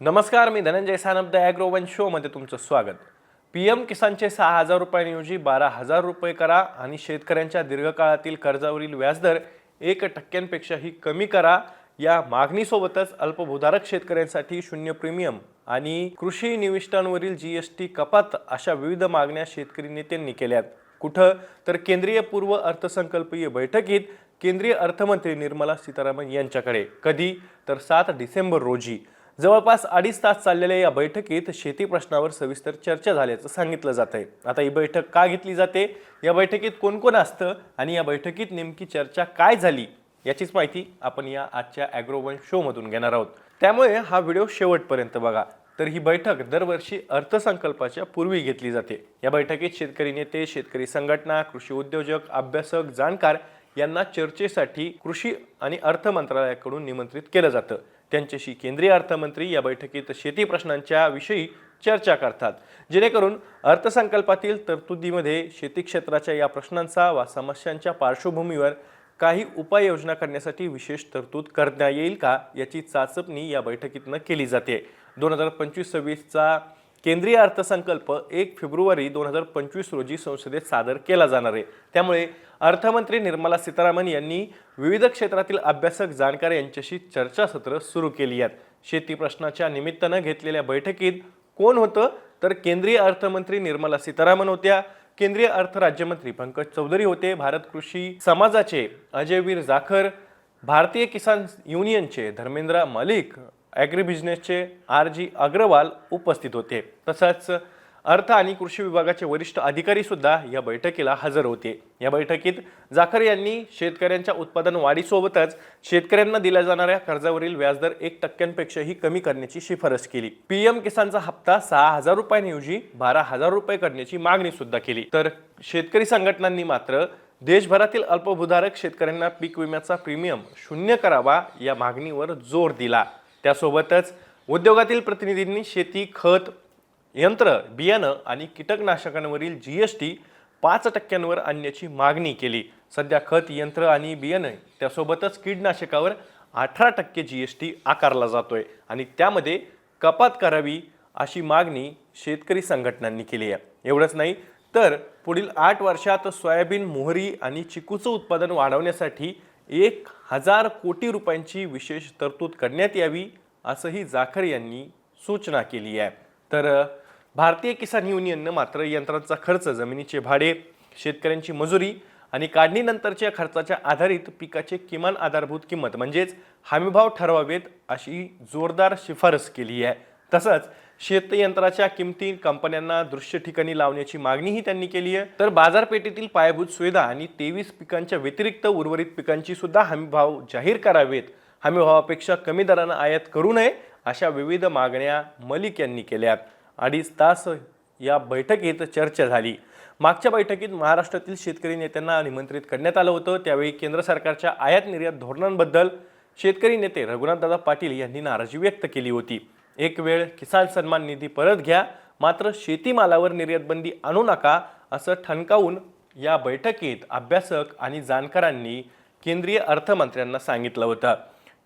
नमस्कार मी Dhananjay Sanap the agro one शोमध्ये तुमचं स्वागत. पी एम किसानचे सहा हजार रुपयांऐवजी बारा हजार रुपये करा आणि शेतकऱ्यांच्या दीर्घकाळातील कर्जावरील व्याजदर एक टक्क्यांपेक्षाही कमी करा. या मागणीसोबतच अल्पभूधारक शेतकऱ्यांसाठी शून्य प्रीमियम आणि कृषी निविष्ठांवरील जी एस टी कपात अशा विविध मागण्या शेतकरी नेत्यांनी केल्यात. कुठं? तर केंद्रीय पूर्व अर्थसंकल्पीय बैठकीत केंद्रीय अर्थमंत्री निर्मला सीतारामन यांच्याकडे. कधी? तर सात डिसेंबर रोजी. जवळपास अडीच तास चाललेल्या या बैठकीत शेती प्रश्नावर सविस्तर चर्चा झाल्याचं सांगितलं जात आहे आता ही बैठक का घेतली जाते? या बैठकीत कोण कोण असतं? आणि या बैठकीत नेमकी चर्चा काय झाली? याचीच माहिती आपण या आजच्या ॲग्रोवन शोमधून घेणार आहोत. त्यामुळे हा व्हिडिओ शेवटपर्यंत बघा. तर ही बैठक दरवर्षी अर्थसंकल्पाच्या पूर्वी घेतली जाते. या बैठकीत शेतकरी नेते शेतकरी संघटना कृषी उद्योजक अभ्यासक जाणकार यांना चर्चेसाठी कृषी आणि अर्थ मंत्रालयाकडून निमंत्रित केलं जातं. त्यांच्याशी केंद्रीय अर्थमंत्री या बैठकीत शेती प्रश्नांच्या विषयी चर्चा करतात. जेणेकरून अर्थसंकल्पातील तरतुदीमध्ये शेती क्षेत्राच्या या प्रश्नांचा वा समस्यांच्या पार्श्वभूमीवर काही उपाययोजना करण्यासाठी विशेष तरतूद करता येईल का याची चाचपणी या बैठकीतनं केली जाते. दोन हजार पंचवीस सव्वीसचा केंद्रीय अर्थसंकल्प एक फेब्रुवारी दोन हजार पंचवीस रोजी संसदेत सादर केला जाणार आहे. त्यामुळे अर्थमंत्री निर्मला सीतारामन यांनी विविध क्षेत्रातील अभ्यासक जाणकार यांच्याशी चर्चासत्र सुरू केली आहेत. शेती प्रश्नाच्या निमित्तानं घेतलेल्या बैठकीत कोण होतं? तर केंद्रीय अर्थमंत्री निर्मला सीतारामन होत्या. केंद्रीय अर्थ राज्यमंत्री पंकज चौधरी होते. भारत कृषी समाजाचे अजयवीर जाखर भारतीय किसान युनियनचे धर्मेंद्र मलिक ॲग्री बिझनेसचे आर जी अग्रवाल उपस्थित होते. तसंच अर्थ आणि कृषी विभागाचे वरिष्ठ अधिकारीसुद्धा या बैठकीला हजर होते. या बैठकीत जाखर यांनी शेतकऱ्यांच्या उत्पादन वाढीसोबतच शेतकऱ्यांना दिल्या जाणाऱ्या कर्जावरील व्याजदर एक टक्क्यांपेक्षाही कमी करण्याची शिफारस केली. पीएम किसानचा हप्ता सहा हजार रुपयांऐवजी बारा हजार रुपये करण्याची मागणी सुद्धा केली. तर शेतकरी संघटनांनी मात्र देशभरातील अल्पभूधारक शेतकऱ्यांना पीक विम्याचा प्रीमियम शून्य करावा या मागणीवर जोर दिला. त्यासोबतच उद्योगातील प्रतिनिधींनी शेती खत यंत्र बियाणं आणि कीटकनाशकांवरील जी एस टी पाच टक्क्यांवर आणण्याची मागणी केली. सध्या खत यंत्र आणि बियाणं त्यासोबतच कीडनाशकावर अठरा टक्के जी एस टी आकारला जातोय आणि त्यामध्ये कपात करावी अशी मागणी शेतकरी संघटनांनी केली आहे. एवढंच नाही तर पुढील आठ वर्षात सोयाबीन मोहरी आणि चिकूचं उत्पादन वाढवण्यासाठी एक हजार कोटी रुपयांची विशेष तरतूद करण्यात यावी असंही जाखर यांनी सूचना केली आहे. तर भारतीय किसान युनियननं मात्र यंत्रांचा खर्च जमिनीचे भाडे शेतकऱ्यांची मजुरी आणि काढणीनंतरच्या खर्चाच्या आधारित पिकाचे किमान आधारभूत किंमत म्हणजेच हमीभाव ठरवावेत अशी जोरदार शिफारस केली आहे. तसंच शेतयंत्राच्या किमती कंपन्यांना दृश्य ठिकाणी लावण्याची मागणीही त्यांनी केली आहे. तर बाजारपेठेतील पायाभूत सुविधा आणि तेवीस पिकांच्या व्यतिरिक्त उर्वरित पिकांची सुद्धा हमीभाव जाहीर करावेत. हमीभावापेक्षा कमी दरानं आयात करू नये अशा विविध मागण्या मलिक यांनी केल्यात. अडीच तास या बैठकीत चर्चा झाली. मागच्या बैठकीत महाराष्ट्रातील शेतकरी नेत्यांना निमंत्रित करण्यात आलं होतं. त्यावेळी केंद्र सरकारच्या आयात निर्यात धोरणांबद्दल शेतकरी नेते रघुनाथदादा पाटील यांनी नाराजी व्यक्त केली होती. एक वेळ किसान सन्मान निधी परत घ्या मात्र शेतीमालावर निर्यातबंदी आणू नका असं ठणकावून या बैठकीत अभ्यासक आणि जाणकारांनी केंद्रीय अर्थमंत्र्यांना सांगितलं होतं.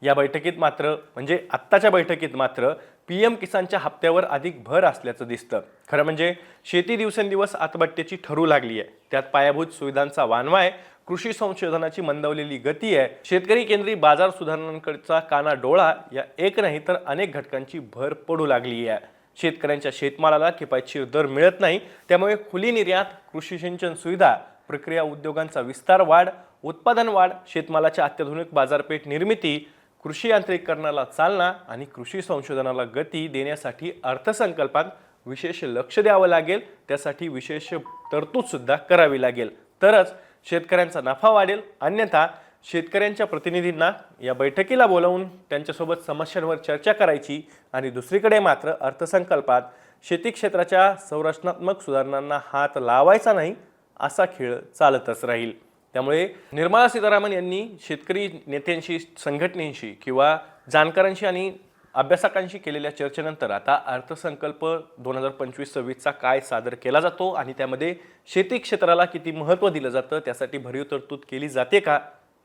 या बैठकीत मात्र म्हणजे आत्ताच्या बैठकीत मात्र पी एम किसानच्या हप्त्यावर अधिक भर असल्याचं दिसतं. खरं म्हणजे शेती दिवसेंदिवस आत्महत्येची ठरू लागली आहे त्यात पायाभूत सुविधांचा वानवा आहे कृषी संशोधनाची मंदावलेली गती आहे. शेतकरी केंद्री बाजार सुधारणांकडचा काना डोळा या एक नाही तर अनेक घटकांची भर पडू लागली आहे शेतकऱ्यांच्या शेतमालाला किफायतशीर दर मिळत नाही. त्यामुळे खुली निर्यात कृषी सिंचन सुविधा प्रक्रिया उद्योगांचा विस्तार वाढ उत्पादन वाढ शेतमालाच्या अत्याधुनिक बाजारपेठ निर्मिती कृषी यांत्रिकीकरणाला चालना आणि कृषी संशोधनाला गती देण्यासाठी अर्थसंकल्पात विशेष लक्ष द्यावं लागेल. त्यासाठी विशेष तरतूदसुद्धा करावी लागेल. तरच शेतकऱ्यांचा नफा वाढेल. अन्यथा शेतकऱ्यांच्या प्रतिनिधींना या बैठकीला बोलावून त्यांच्यासोबत समस्यांवर चर्चा करायची आणि दुसरीकडे मात्र अर्थसंकल्पात शेती क्षेत्राच्या संरचनात्मक सुधारणांना हात लावायचा नाही असा खेळ चालतच राहील. त्यामुळे निर्मला सीतारामन यांनी शेतकरी नेत्यांशी संघटनेशी किंवा जाणकारांशी आणि अभ्यासकांशी केलेल्या चर्चेनंतर आता अर्थसंकल्प दोन हजार पंचवीस सव्वीसचा काय सादर केला जातो आणि त्यामध्ये शेती क्षेत्राला किती महत्त्व दिलं जातं त्यासाठी भरीव तरतूद केली जाते का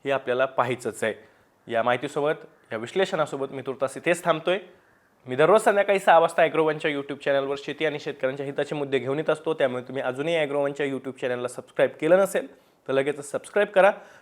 हे आपल्याला पाहायचंच आहे. या माहितीसोबत या विश्लेषणासोबत मी तुर्तास इथेच थांबतोय. मी दररोज संध्याकाळी सहा वाजता ॲग्रोवनच्या यूट्यूब चॅनलवर शेती आणि शेतकऱ्यांच्या हिताचे मुद्दे घेऊन येत असतो. त्यामुळे तुम्ही अजूनही ॲग्रोवनच्या यूट्यूब चॅनलला सबस्क्राईब केलं नसेल तर लगेच सबस्क्राईब करा.